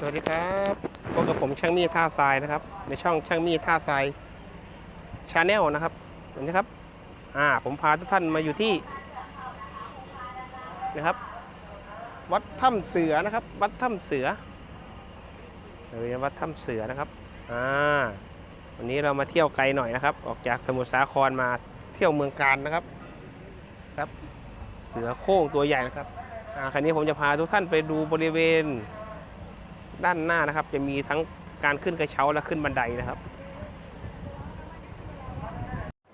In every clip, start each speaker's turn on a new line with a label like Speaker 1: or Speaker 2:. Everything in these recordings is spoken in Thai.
Speaker 1: สวัสดีครับพบกับผมช่างมีท่าทรายนะครับ ในช่องช่างมีท่าทรายชาแนลนะครับเห็นไหมครับ อ่า ผมพาทุกท่านมาอยู่ที่นะครับ วัดถ้ำเสือนะครับ วัดถ้ำเสือเรียวัดถ้ำเสือนะครับ อ่า วันนี้เรามาเที่ยวไกลหน่อยนะครับ ออกจากสมุทรสาครมาเที่ยวเมืองการนะครับ ครับ เสือโคร่งตัวใหญ่นะครับ อ่า คราวนี้ผมจะพาทุกท่านไปดูบริเวณ ด้านหน้านะครับ จะมีทั้งการขึ้นกระเช้าและขึ้นบันไดนะครับ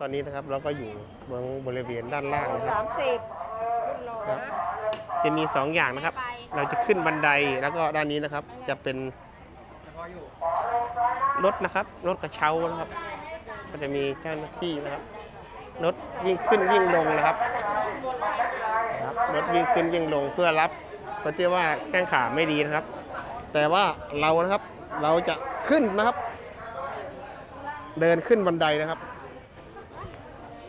Speaker 1: ตอนนี้นะครับเราก็อยู่บนบริเวณด้านล่างนะครับ
Speaker 2: สามสิบขึ้นโล
Speaker 1: ครั
Speaker 2: นะ
Speaker 1: บจะมีสองอย่างนะครับ เราจะขึ้นบันไดแล้วก็ด้านนี้นะครับ จะเป็นรถนะครับรถกระเช้านะครับ ก็จะมีเจ้าหน้าที่นะครับรถวิ่งขึ้นวิ่งลงนะครับนะครับรถวิ่งขึ้นวิ่งลงเพื่อรับเพราะที่ว่าแข้งขาไม่ดีนะครับ แต่ว่าเรานะครับเราจะขึ้นนะครับ เดินขึ้นบันไดนะครับ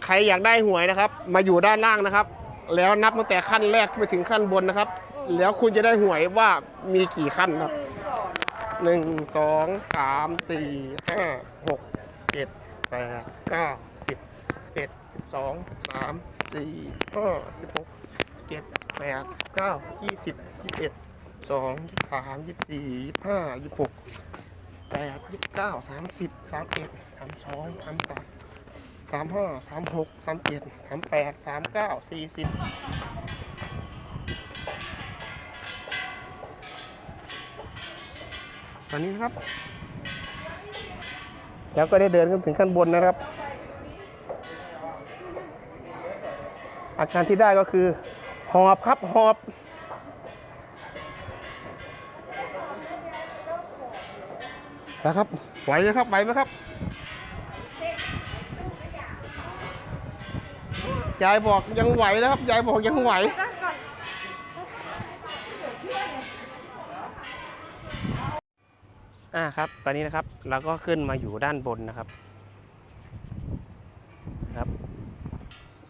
Speaker 1: ใครอยากได้หวยนะครับ มาอยู่ด้านล่างนะครับ แล้วนับตั้งแต่ขั้นแรกไปถึงขั้นบนนะครับ แล้วคุณจะได้หวยว่ามีกี่ขั้นครับหนึ่งสองสามสี่ห้าหกเจ็ดแปดเก้าสิบเอ็ดสิบสองสิบสามสี่ห้าสิบหกเจ็ดแปดเก้ายี่สิบยี่สิบเอ็ด สองยี่สิบสามยี่สี่ยี่ห้ายี่หกแปดยี่สิบเก้าสามสิบสามเอ็ดสามสองสามสามสามห้าสามหกสามเจ็ดสามแปดสามเก้าสี่สิบตอนนี้นะครับ แล้วก็ได้เดินขึ้นถึงขั้นบนนะครับ อาการที่ได้ก็คือ หอบครับหอบ นะครับไหวไหมครับไหวไหมครับยายบอกยังไหวนะครับยายบอกยังไหวอ่าครับ ตอนนี้นะครับเราก็ขึ้นมาอยู่ด้านบนนะครับครับ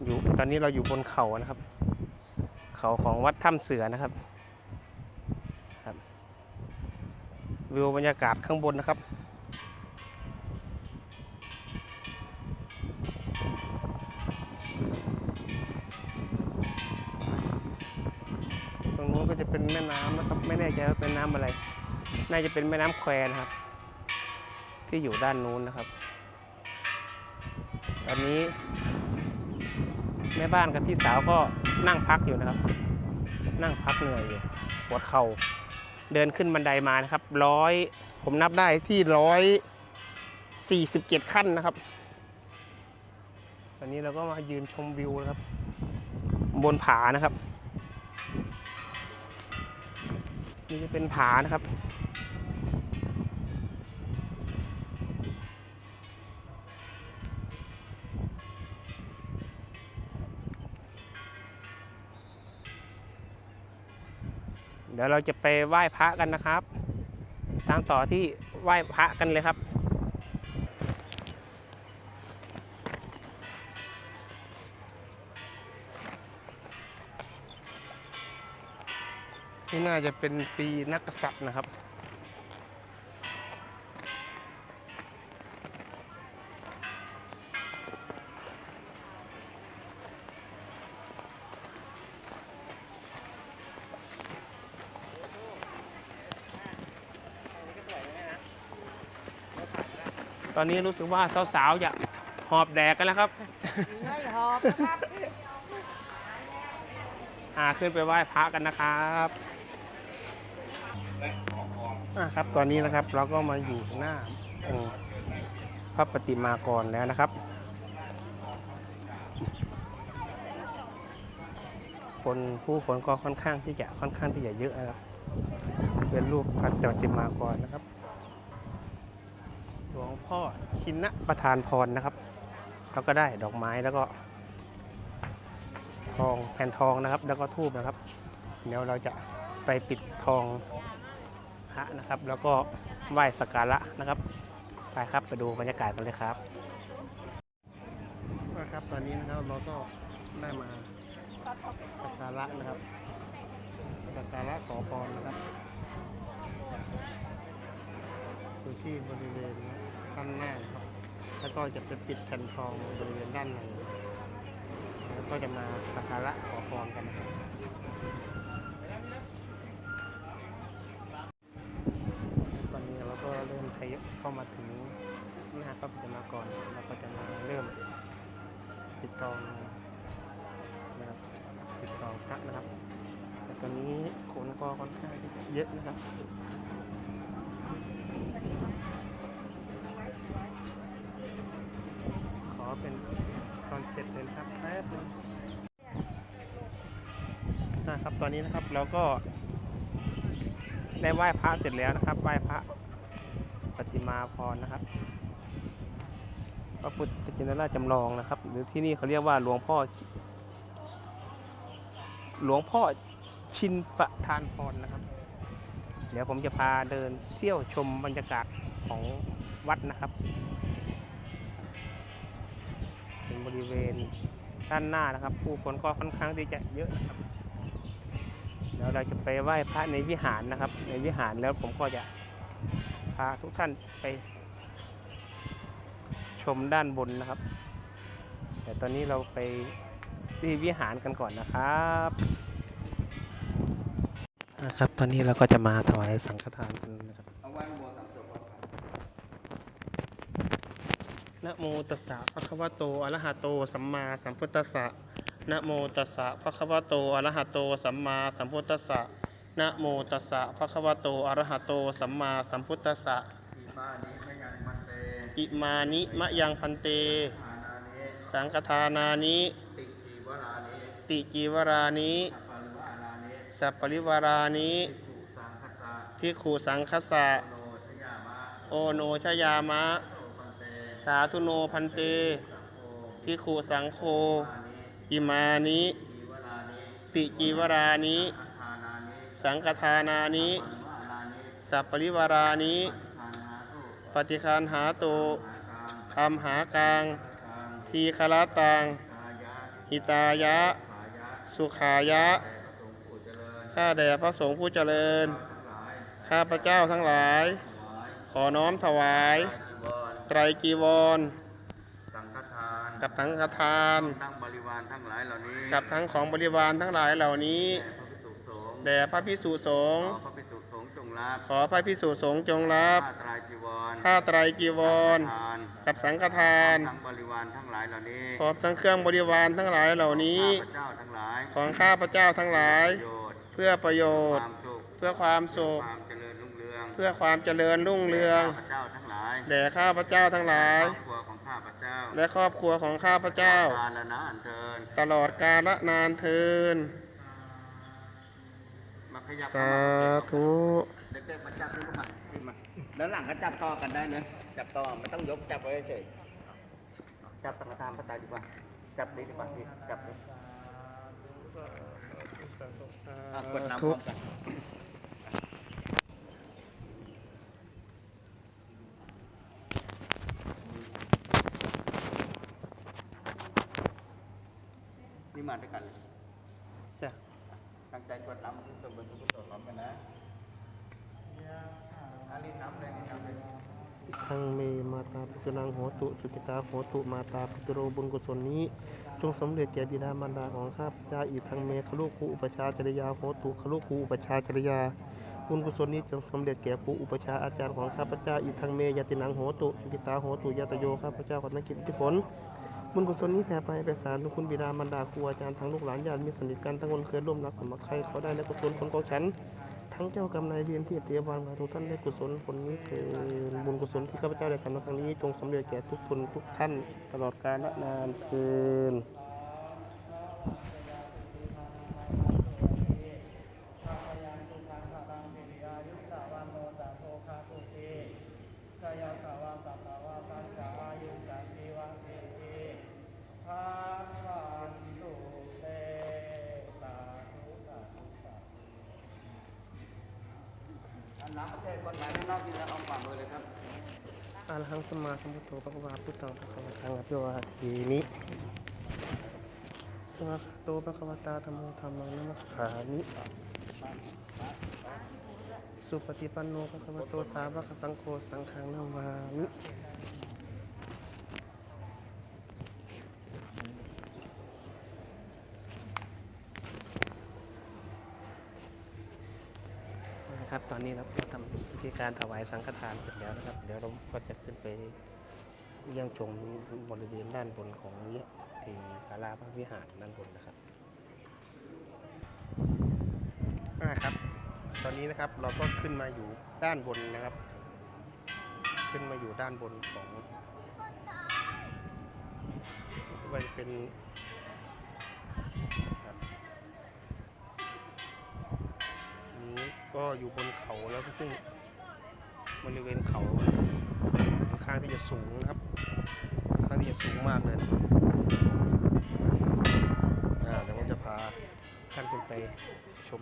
Speaker 1: อยู่ตอนนี้เราอยู่บนเขานะครับ เขาของวัดถ้ำเสือนะครับครับวิวบรรยากาศข้างบนนะครับ น่าจะเป็นแม่น้ำแควนะครับ ที่อยู่ด้านนู้นนะครับตอนนี้ แม่บ้านกับพี่สาวก็นั่งพักอยู่นะครับ นั่งพักเหนื่อยอยู่ปวดเข่าเดินขึ้นบันไดมานะครับร้อยผมนับได้ที่ร้อยสี่สิบเจ็ดขั้นนะครับตอนนี้เราก็มายืนชมวิวนะครับ บนผานะครับนี่จะเป็นผานะครับ เดี๋ยวเราจะไปไหว้พระกันนะครับ ตามต่อที่ไหว้พระกันเลยครับนี่น่าจะเป็นปีนักกษัตริย์นะครับ ตอนนี้รู้สึกว่าสาวๆจะหอบแดกกันแล้วครับ
Speaker 2: ไม่หอบนะครับ
Speaker 1: อ่าขึ้นไปไหว้พระกันนะครับอ่าครับตอนนี้นะครับเราก็มาอยู่หน้าองค์พระปฏิมากรแล้วนะครับ คนผู้คนก็ค่อนข้างที่จะค่อนข้างที่จะเยอะนะครับ เป็นรูปพระปฏิมากรนะครับห ลวงพ่อชินนะประธานพรนะครับ แล้วก็ได้ดอกไม้แล้วก็ ทองแผ่นทองนะครับ แล้วก็ทูบนะครับ เดี๋ยวเราจะไปปิดทองพระนะครับ แล้วก็ไหว้สักการะนะครับ ไปครับไปดูบรรยากาศกันเลยครับนะครับตอนนี้นะครับเราก็ได้มาสักการะนะครับสักการะขอพรนะครับ ที่บริเวณด้านหน้าครับแล้วก็จะไปปิดแผ่นทองบริเวณด้านในแล้วก็จะมาสักการะขอพรกันนะครับตอนนี้เราก็เริ่มทยอยเข้ามาถึงหน้าพระพุทธมากรเราก็จะมาเริ่มปิดทองนะครับปิดทองพระนะครับ แต่ตอนนี้คนก็ค่อนข้างที่จะเยอะนะครับ ขอ เป็นตอนเสร็จเลยครับแป๊บนึงนะครับตอนนี้นะครับเราก็ได้ไหว้พระเสร็จแล้วนะครับไหว้พระปฏิมาพรนะครับพระพุทธจินราชจำลองนะครับ หรือที่นี่เขาเรียกว่าหลวงพ่อ หลวงพ่อชินประทานพรนะครับ เดี๋ยวผมจะพาเดินเที่ยวชมบรรยากาศของวัดนะครับ ริเวณด้านหน้านะครับ ผู้คนก็ค่อนข้างที่จะเยอะนะครับเดี๋ยวเราจะไปไหว้พระในวิหารนะครับ ในวิหารแล้วผมก็จะพาทุกท่านไป ชมด้านบนนะครับ แต่ตอนนี้เราไปที่วิหารกันก่อนนะครับนะครับ ตอนนี้เราก็จะมาถวายสังฆทานกันนะครับ
Speaker 3: เอาไว้โมสามจบก่อน
Speaker 1: นะโมตัสสะภะคะวะโตอะระหะโต สัมมาสัมพุทธัสสะนะโมตัสสะภะคะวะโตอะระหะโต สัมมาสัมพุทธัสสะนะโมตัสสะภะคะวะโตอะระหะโต สัมมาสัมพุทธัสสะ
Speaker 3: ทีมานี้ไม่ยังมันเต
Speaker 1: อิมานิมะยังพันเต
Speaker 3: อานานิ
Speaker 1: สังฆทานานิ
Speaker 3: ติจีวรานิ
Speaker 1: ติจีวรานิ
Speaker 3: สัพพะริวารานิ
Speaker 1: สัปปริวารานิ
Speaker 3: สุสังคตา
Speaker 1: พิกขุสังคสะ
Speaker 3: โนชยามะ
Speaker 1: โอโนชยามะ
Speaker 3: โอปันเต
Speaker 1: สาธุโนพันเตพิกขุสังโฆ
Speaker 3: อานิ
Speaker 1: อิมานิ
Speaker 3: จีวรานิ
Speaker 1: ติจีวรานิสังฆทานานิสัปปริวารานิปฏิคานหาโต
Speaker 3: หากัง
Speaker 1: ธรรมหากลาง ทีคละตังหิตายะ สุขายะ ข้าแด่พระสงฆ์ผู้เจริญ ข้าพระเจ้าทั้งหลาย ขอน้อมถวาย ไตรจีวร
Speaker 3: สังฆทาน
Speaker 1: กับทั้งฆทาน
Speaker 3: ทั้งบริวารทั้งหลายเหล่านี้
Speaker 1: กับทั้งของบริวารทั้งหลายเหล่านี้
Speaker 3: แด่พระภิกษุสงฆ์
Speaker 1: แด่พระพิสุสงฆ์
Speaker 3: ขอพระภิกษุสงฆ์จงรับ
Speaker 1: ขอพระพิสุสงฆ์จงรับ
Speaker 3: ผ้าไตรจีวร
Speaker 1: ผ้าไตรจีวร
Speaker 3: ทาน
Speaker 1: กับสังฆทาน
Speaker 3: ทั้งบริวารทั้งหลายเหล่านี้
Speaker 1: พร้อมทั้งเครื่องบริวารทั้งหลายเหล่านี้
Speaker 3: ข้าพเจ้าทั้งหลาย
Speaker 1: ของข้าพระเจ้าทั้งหลาย
Speaker 3: ประโยชน์
Speaker 1: เพื่อประโย
Speaker 3: ค
Speaker 1: ชน์
Speaker 3: วามสุข
Speaker 1: เพื่อความสุข
Speaker 3: ความเจริญรุ่งเรือง
Speaker 1: เพื่อความเจริญรุ่งเรือง
Speaker 3: ข้าพเจ้าทั้งหลาย
Speaker 1: แด่ข้าพเจ้าทั้งหลาย
Speaker 3: ครอบครัวของข้าพเจ้า
Speaker 1: และครอบครัวของข้าพเจ้า
Speaker 3: กาลนะอันเทิน
Speaker 1: ตลอดกาลนานเทิน
Speaker 3: มาขยับ
Speaker 1: สาธุ
Speaker 3: เด็กๆมาจับขึ้นมาขึ้นมาแล้วหลังก็จับต่อกันได้เลยจับต่อไม่ต้องยกจับไว้เฉยจับสังฆทานพระตายดีกว่าจับนี้ดีกว่าพี่จับนี้อะกดน้ำพร้อมกันนี่มาด้วยกันเลย
Speaker 1: จ้ะ
Speaker 3: ตั้งใจกดน้ำที่ตัวบนทุกตัวพร้อมกันนะอาลีน้ำเลยนี่น้ำเลย
Speaker 1: ทังเม มาตาปิตุนังโหตุสุกิตาโหตุมาตาปิตุโรบุญกุศลนี้ จงสำเร็จแก่บิดามารดาของข้าพเจ้าอีกทั้งเมขลุครูอุปชาจริยาโหตุขลุครูอุปชาจริยาบุญกุศลนี้จงสำเร็จแก่ครูอุปชาอาจารย์ของข้าพเจ้าอีกทั้งเมยตินังโหตุสุกิตาโหตุยาตโยข้าพเจ้าขอนักกิจที่ผลบุญกุศลนี้แผ่ไปไปสารทุกคุณบิดามารดาครูอาจารย์ทั้งลูกหลานญาติมิตรสนิทกันทั้งคนเคยร่วมรักสมัครใครเขาได้ในกุศลผลของฉัน ทั้งเจ้ากรรมนายเวรที่เตียวานขอทุกท่านได้กุศลผลนี้คือบุญกุศลที่ข้าพเจ้าได้ทำในครั้งนี้ จงสำเร็จแก่ทุกคนทุกท่านตลอดกาลนานเทิน
Speaker 3: ประเทศคนไหนข้างนอกนี่แล้วเอาฝ่ามือเลยครับ
Speaker 1: อาลังสมาสมุทโธพระพุทธพุทธังพระคัมภังอภิวาทีนิสวากโตพระควตาธรรมธรรมังนัสขานิสุปฏิปันโนภะคะวโตสาวกสังโฆสังฆังนามามิ นะครับ ตอนนี้เราทำพิธีการถวายสังฆทานเสร็จแล้วนะครับ เดี๋ยวเราก็จะขึ้นไปเยี่ยมชมบริเวณด้านบนของเนี่ยที่ศาลาพระวิหารด้านบนนะครับนะครับ ตอนนี้นะครับเราก็ขึ้นมาอยู่ด้านบนนะครับ ขึ้นมาอยู่ด้านบนของว่าจะเป็น ก็อยู่บนเขาแล้วก็ซึ่งบริเวณเขาค่อนข้างที่จะสูงนะครับค่อนข้างที่จะสูงมากเลยอ่าเดี๋ยวผมจะพาท่านขึ้นไปชม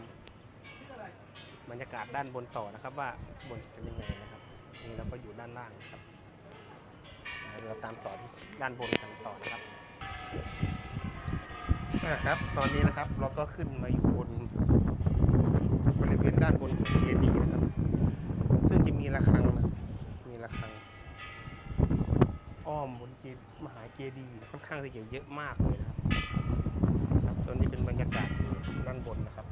Speaker 1: บรรยากาศด้านบนต่อนะครับว่าบนเป็นยังไงนะครับ นี่เราก็อยู่ด้านล่างนะครับเราตามต่อที่ด้านบนกันต่อนะครับนะครับ ตอนนี้นะครับเราก็ขึ้นมาอยู่บน ริเวณด้านบนของเจดีย์นะครับ ซึ่งจะมีระฆังนะมีระฆัง อ้อมบนเจมหาเจดีย์ค่อนข้างจะเยอะมากเลยนะครับครับตอนนี้เป็นบรรยากาศด้านบนนะครับ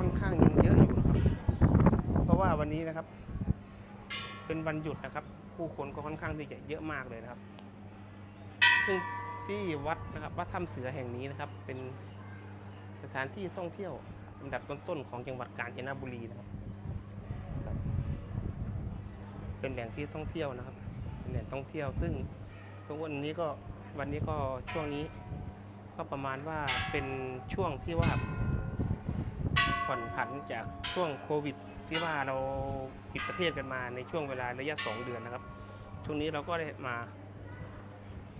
Speaker 1: ค่อนข้างยังเยอะอยู่นะครับ เพราะว่าวันนี้นะครับ เป็นวันหยุดนะครับ ผู้คนก็ค่อนข้างที่จะเยอะมากเลยนะครับ ซึ่งที่วัดนะครับวัดถ้ำเสือแห่งนี้นะครับ เป็นสถานที่ท่องเที่ยวอันดับต้นๆของจังหวัดกาญจนบุรีนะครับครับเป็นแหล่งที่ท่องเที่ยวนะครับเป็นแหล่งท่องเที่ยว ซึ่งทุกวันนี้ก็วันนี้ก็ช่วงนี้ก็ประมาณว่าเป็นช่วงที่ว่า ผ่อนผันจากช่วงโควิด ที่ว่าเราปิดประเทศกันมาในช่วงเวลาระยะ 2 เดือนนะครับ ช่วงนี้เราก็ได้มา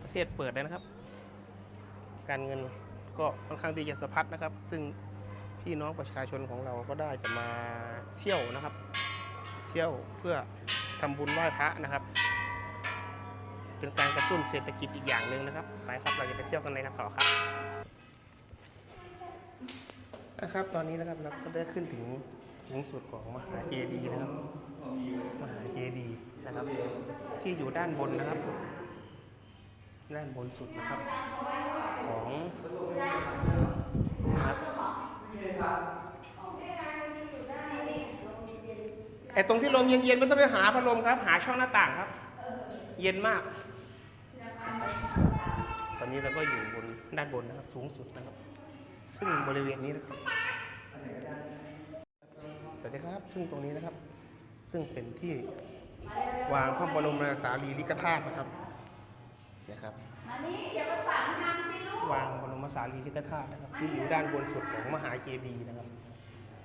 Speaker 1: ประเทศเปิดแล้วนะครับ การเงินก็ค่อนข้างที่จะสะพัดนะครับ ซึ่งพี่น้องประชาชนของเราก็ได้จะมาเที่ยวนะครับ เที่ยวเพื่อทำบุญไหว้พระนะครับ เป็นการกระตุ้นเศรษฐกิจอีกอย่างหนึ่งนะครับ ไปครับเราจะไปเที่ยวกันเลยครับต่อครับ นะครับ ตอนนี้นะครับเราก็ได้ขึ้นถึงสูงสุดของมหาเจดีย์นะครับ มหาเจดีย์นะครับ ที่อยู่ด้านบนนะครับ ด้านบนสุดนะครับ ของนะครับไอตรงที่ลมเย็นๆไม่ต้องไปหาพัดลมครับ หาช่องหน้าต่างครับ เย็นมาก ตอนนี้เราก็อยู่บนด้านบนนะครับ สูงสุดนะครับ ซึ่งบริเวณนี้นะครับสวัสดีครับ ซึ่งตรงนี้นะครับ ซึ่งเป็นที่วางพระบรมสารีริกธาตุนะครับนะครับวางบรมสารีริกธาตุนะครับ ที่อยู่ด้านบนสุดของมหาเจดีย์นะครับ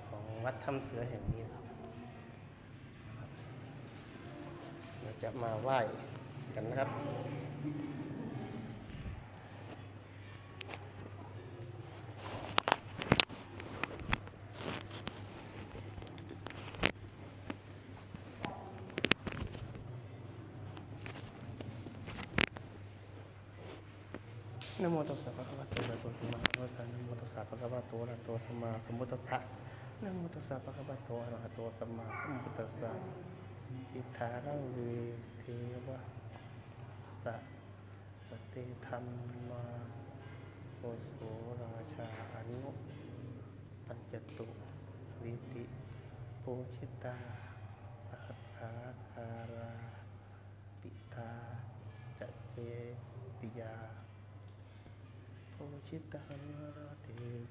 Speaker 1: ของวัดถ้ำเสือแห่งนี้นะครับเราจะมาไหว้กันนะครับ นโมตัสสะภะคะวะโตอะระหะโตสัมมาสัมพุทธัสสะนโมตัสสะภะคะวะโตอะระหะโตสัมมาสัมพุทธัสสะนโมตัสสะภะคะวะโตอะระหะโตสัมมาสัมพุทธัสสะอิทธารังเวเทวะสะสเตธรรมาโอโสราชาอนุปัญจตุวิติปูชิตาสัสสาคาราปิตาจเกติยา ปูชิตานาราเท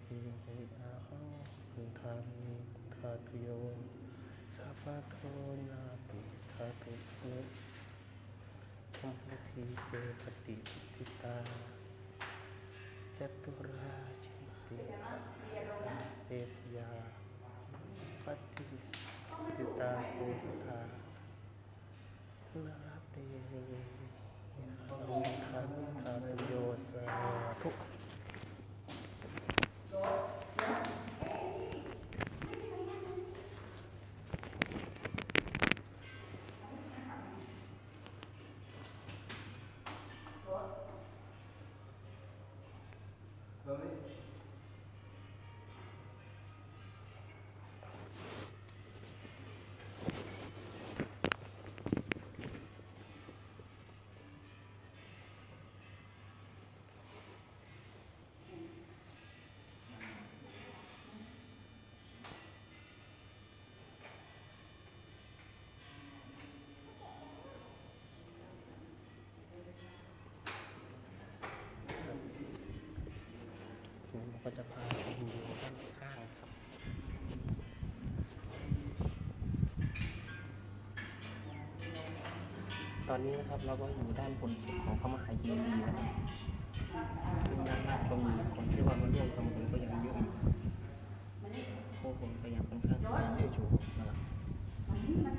Speaker 1: วีอาหังพุทธามิทาตุโยสัพพะโทนาปิทาตุโยธรรมทีเกปฏิทิตาจตุราชิติเทพยาปฏิปิตาภูตานาเตยานุทันทาโยสาธุ ก็จะพาชมวิวด้านข้างครับ ตอนนี้นะครับเราก็อยู่ด้านบนสุดของพระมหาเจดีย์นะครับซึ่งด้านล่างก็มีคนที่ว่ามาร่วมทำบุญก็ยังเยอะอยู่ผู้คนก็ยังค่อนข้างที่จะเยอะอยู่นะครับ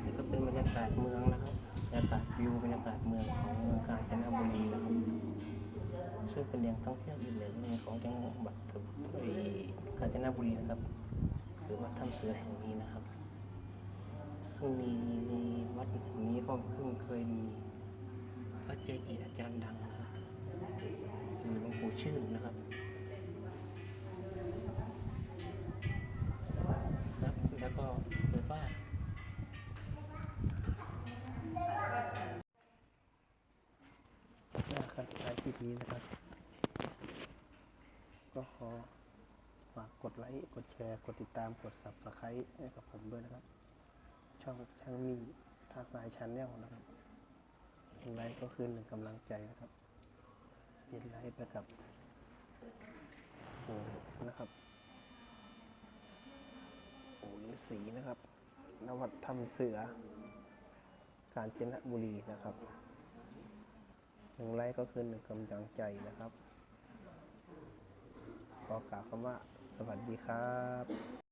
Speaker 1: นี่ก็เป็นบรรยากาศเมืองนะครับบรรยากาศวิวบรรยากาศเมืองของเมืองกาญจนบุรีนะครับ ซึ่งเป็นแหล่งท่องเที่ยวอีกแหล่งหนึ่งของจังหวัดกาญจนบุรีนะครับหรือวัดถ้ำเสือแห่งนี้นะครับ ซึ่งมีวัดแห่งนี้ก็เพิ่งเคยมีพระเจดีย์อาจารย์ดังนะครับคือหลวงปู่ชื่นนะครับครับ ลค์ กดแชร์ กดติดตาม กด subscribe ให้กับผมด้วยนะครับ ช่องช่างมีท่าสายชันแนลนะครับหนึ่งไลค์ก็คือหนึ่งกำลังใจนะครับยินไลค์ไปกับโอ้นะครับโอ้ยสีนะครับ นวัดทำเสือ การจนบุรีนะครับหนึ่งไลค์ก็คือหนึ่งกำลังใจนะครับ ขอกล่าวคำว่า สวัสดีครับ